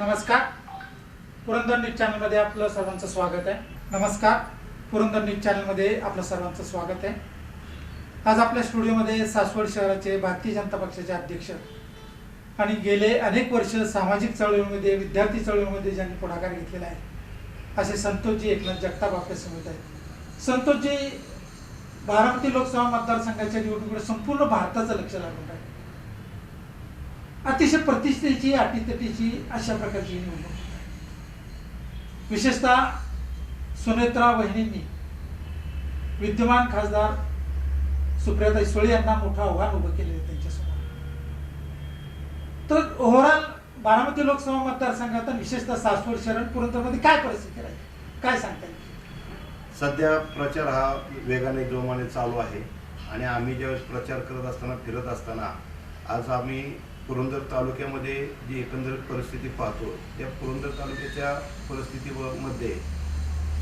नमस्कार. पुरंदर न्यूज चॅनलमध्ये आपलं सर्वांचं स्वागत आहे. नमस्कार. पुरंदर न्यूज चॅनलमध्ये आपलं सर्वांचं स्वागत आहे. आज आपल्या स्टुडिओमध्ये सासवड शहराचे भारतीय जनता पक्षाचे अध्यक्ष आणि गेले अनेक वर्ष सामाजिक चळवळीमध्ये विद्यार्थी चळवळीमध्ये ज्यांनी पुढाकार घेतलेला आहे असे संतोषजी एकनाथ जगताप आपल्यासमोर आहेत. संतोषजी बारामती लोकसभा मतदारसंघाच्या निवडणुकीकडे संपूर्ण भारताचं लक्ष लागून आहे अतिशय प्रतिष्ठेची अटीतटीची अशा प्रकारची निवडणूक विशेषतः सुनेत्रा वहिनींनी विद्यमान खासदार सुप्रियाताई सुळे यांना मोठं आव्हान उभं केलेलं त्यांच्यासमोर. तर ओव्हरऑल बारामती लोकसभा मतदारसंघात विशेषतः सासवड शरण पुरंदरमध्ये काय परिस्थिती राहील? काय सांगता येईल? सध्या प्रचार हा वेगाने जोमाने चालू आहे आणि आम्ही ज्यावेळेस प्रचार करत असताना फिरत असताना आज आम्ही पुरंदर तालुक्यामध्ये जी एकंदरीत परिस्थिती पाहतो त्या पुरंदर तालुक्याच्या परिस्थितीमध्ये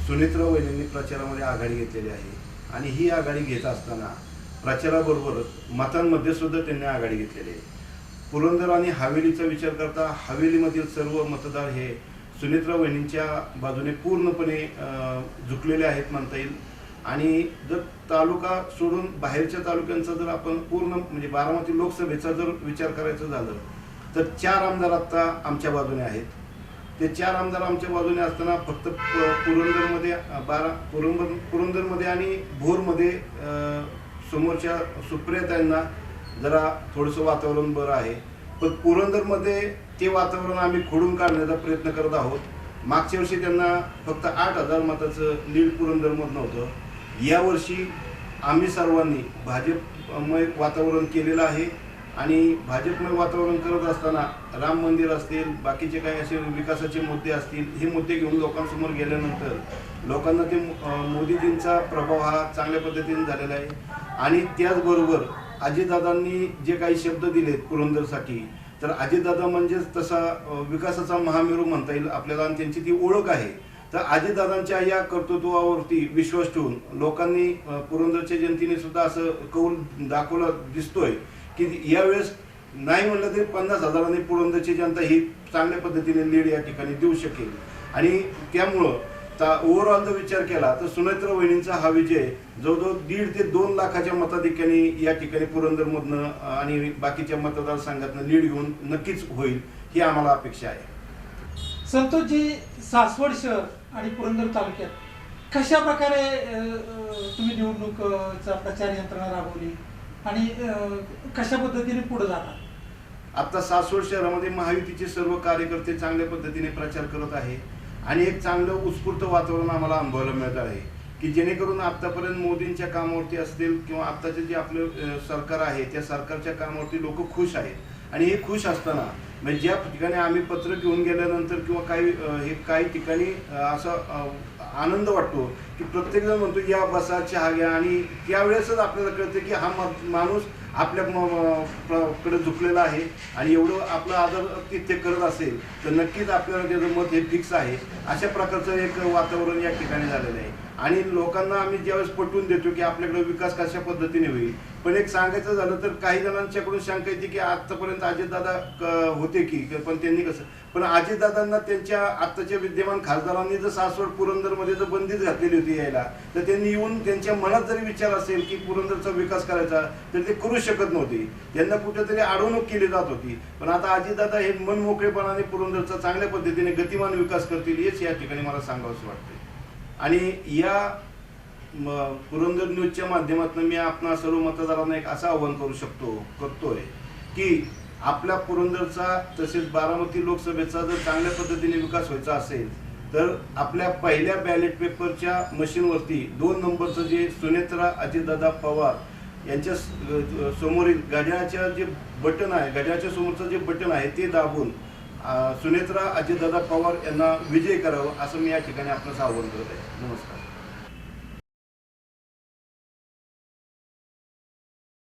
सुनित्र वहिनींनी प्रचारामध्ये आघाडी घेतलेली आहे. आणि ही आघाडी घेत असताना प्रचाराबरोबरच मतांमध्ये सुद्धा त्यांनी आघाडी घेतलेली आहे. पुरंदर आणि हवेलीचा विचार करता हवेलीमधील सर्व मतदार हे सुनित्रा वहिनींच्या बाजूने पूर्णपणे झुकलेले आहेत म्हणता येईल. आणि जर तालुका सोडून बाहेरच्या तालुक्यांचा जर आपण पूर्ण म्हणजे बारामती लोकसभेचा जर विचार करायचा झालं तर चार आमदार आत्ता आमच्या बाजूने आहेत. ते चार आमदार आमच्या बाजूने असताना फक्त पुरंदरमध्ये बारा पुरंदर पुरंदरमध्ये आणि भोरमध्ये समोरच्या सुप्रियतांना जरा थोडंसं वातावरण बरं आहे. पण पुरंदरमध्ये ते वातावरण आम्ही खोडून काढण्याचा प्रयत्न करत आहोत. मागच्या वर्षी त्यांना फक्त आठ हजार मताचं लीड पुरंदरमधनं होतं. यावर्षी आम्ही सर्वांनी भाजपमय वातावरण केलेलं आहे आणि भाजपमय वातावरण करत असताना राम मंदिर असतील बाकीचे काही असे विकासाचे मुद्दे असतील हे मुद्दे घेऊन लोकांसमोर गेल्यानंतर लोकांना ते मोदीजींचा प्रभाव हा चांगल्या पद्धतीने झालेला आहे. आणि त्याचबरोबर अजितदादांनी जे काही शब्द दिलेत पुरंदरसाठी तर अजितदादा म्हणजेच तसा विकासाचा महामेरू म्हणता येईल आपल्याला आणि त्यांची ती ओळख आहे. तर आजीदादांच्या या कर्तृत्वावरती विश्वास ठेवून लोकांनी पुरंदरच्या जनतेने सुद्धा असं कौल दाखवला दिसतोय की यावेळेस नाही म्हणलं तरी पन्नास हजारांनी पुरंदरची जनता ही चांगल्या पद्धतीने लीड या ठिकाणी देऊ शकेल. आणि त्यामुळं ओव्हरऑल जर विचार केला तर सुनेत्र वहिनींचा हा विजय जवळजवळ दीड ते दोन लाखाच्या मताधिक्याने या ठिकाणी पुरंदरमधनं आणि बाकीच्या मतदारसंघातनं लीड घेऊन नक्कीच होईल ही आम्हाला अपेक्षा आहे. संतोषजी सासवड शहर आणि पुरंदर तालुक्यात कशा प्रकारे तुम्ही निवडणूकचा प्रचार यंत्रणा राबवली आणि कशा पद्धतीने पुढे जाता? आता सासवड शहरामध्ये महायुतीचे सर्व कार्यकर्ते चांगल्या पद्धतीने प्रचार करत आहे आणि एक चांगलं उत्स्फूर्त वातावरण आम्हाला अनुभवायला मिळत आहे की जेणेकरून आत्तापर्यंत मोदींच्या कामावरती असतील किंवा आत्ताचे जे आपलं सरकार आहे त्या सरकारच्या कामावरती लोक खुश आहेत. आणि हे खुश असताना म्हणजे ज्या ठिकाणी आम्ही पत्र घेऊन गेल्यानंतर किंवा काही हे काही ठिकाणी असा असं आनंद वाटतो की प्रत्येकजण म्हणतो या बसा चहा घ्या आणि त्यावेळेसच आपल्याला कळतं की हा माणूस आपल्या कडे झुकलेला आहे. आणि एवढं आपलं आदर तिथे करत असेल तर नक्कीच आपल्याला त्याचं मत हे फिक्स आहे. अशा प्रकारचं एक वातावरण या ठिकाणी झालेलं आहे. आणि लोकांना आम्ही ज्यावेळेस पटवून देतो की आपल्याकडे विकास कशा पद्धतीने होईल पण एक सांगायचं झालं तर काही जणांच्याकडून शंका येते की आतापर्यंत अजितदादा क- होते की पण त्यांनी कसं पण अजितदादांना त्यांच्या आत्ताच्या विद्यमान खासदारांनी जर सासवड पुरंदरमध्ये जर बंदीच घातलेली होती यायला? तर त्यांनी येऊन त्यांच्या मनात जरी विचार असेल की पुरंदरचा विकास करायचा तर ते करू शकत नव्हते. त्यांना कुठेतरी अडवणूक केली जात होती. पण आता अजितदादा हे मन मोकळेपणाने पुरंदरचा चांगल्या पद्धतीने गतिमान विकास करतील हेच या ठिकाणी मला सांगावंसं वाटते आणि या पुरंदर न्यूजच्या माध्यमातून मी आपणा सर्व मतदारांना एक असं आव्हान करू शकतो करतोय की आपल्या पुरंदरचा तसेच बारामती लोकसभेचा जर चांगल्या पद्धतीने विकास व्हायचा असेल तर आपल्या पहिल्या बॅलेट पेपरच्या मशीनवरती दोन नंबरचं जे सुनेत्रा अजितदादा पवार यांच्या समोरील घड्याळाच्या जे बटन आहे घड्याळाच्या समोरचं जे बटन आहे ते दाबून सुनेत्रा अजितदादा पवार यांना विजय करावं असं मी या ठिकाणी आपल्याला आवाहन करत आहे. नमस्कार.